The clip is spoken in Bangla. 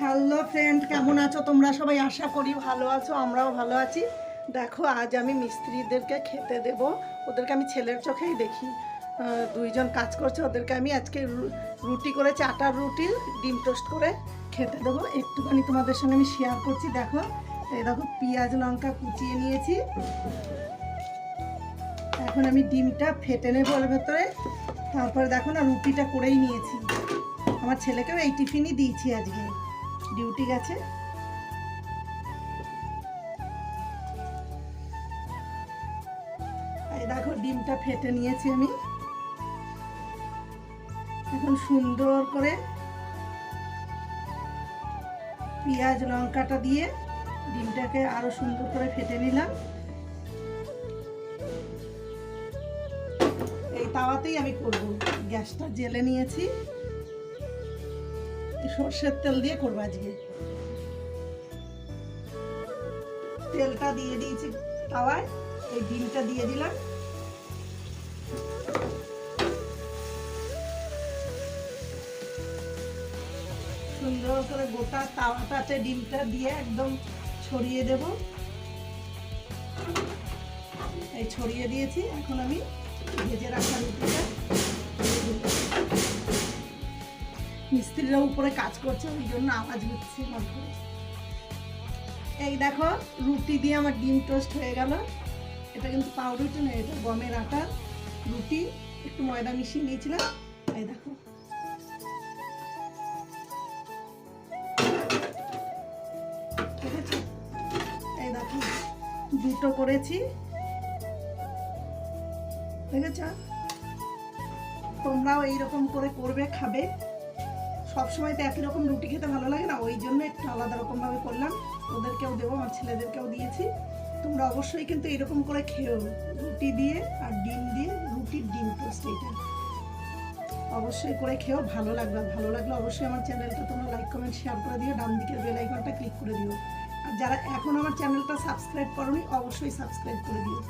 হ্যালো ফ্রেন্ড কেমন আছো? তোমরা সবাই আশা করি ভালো আছো, আমরাও ভালো আছি। দেখো, আজ আমি মিস্ত্রিদেরকে খেতে দেব। ওদেরকে আমি ছেলের চোখেই দেখি। দুইজন কাজ করছে, ওদেরকে আমি আজকে রুটি করেছি আটার রুটি, ডিম টোস্ট করে খেতে দেবো। একটুখানি তোমাদের সঙ্গে আমি শেয়ার করছি, দেখো। এই দেখো, পেঁয়াজ, লঙ্কা কুচিয়ে নিয়েছি। এখন আমি ডিমটা ফেটে নেব ওর ভেতরে। তারপরে দেখো না, রুটিটা করেই নিয়েছি। আমার ছেলেকেও এই টিফিনই দিয়েছি আজকে। ডিউটি গেছে। দেখো, ডিমটা ফেটে নিয়েছি আমি। এখন সুন্দর করে পেঁয়াজ, লঙ্কাটা দিয়ে ডিমটাকে আরও সুন্দর করে ফেটে নিলাম। এই তাওয়াতেই আমি করব। গ্যাসটা জেলে নিয়েছি। সর্ষের তেল দিয়ে করব আজকে। তেলটা দিয়ে দিয়েছি তাওয়ায়, এই ডিমটা দিয়ে দিলাম। সুন্দর করে গোটা তাওয়াটাতে ডিমটা দিয়ে একদম ছড়িয়ে দেব। এই ছড়িয়ে দিয়েছি, এখন আমি ভেজে রাখা রুটিটা। মিস্ত্রিরা উপরে কাজ করছে, ওই জন্য আওয়াজ হচ্ছে এই দেখো, রুটি দিয়ে আমার ডিম টোস্ট হয়ে গেল। এটা কিন্তু পাউরুটি নয়, এটা গমের আটার রুটি, একটু ময়দা মিশিয়ে নিয়েছিলাম। এই দেখো। এই দেখো, দুটো করেছি। দেখেছ? তোমরাও এইরকম করে করবে, খাবে। সব সময় তো একই রকম রুটি খেতে ভালো লাগে না, ওই জন্য একটু আলাদা রকম ভাবে করলাম। ওদেরকেও দেবো, আমার ছেলেদেরকেও দিয়েছি। তোমরা অবশ্যই কিন্তু এরকম করে খেও, রুটি দিয়ে আর ডিম দিয়ে, রুটির ডিম টোস্ট এইটা অবশ্যই করে খেও, ভালো লাগবে, ভালো লাগলে অবশ্যই আমার চ্যানেলটা তোমরা লাইক কমেন্ট শেয়ার করে দিও, ডান দিকের বেল আইকনটা ক্লিক করে দিও। আর যারা এখন আমার চ্যানেলটা সাবস্ক্রাইব করনি, অবশ্যই সাবস্ক্রাইব করে দিও।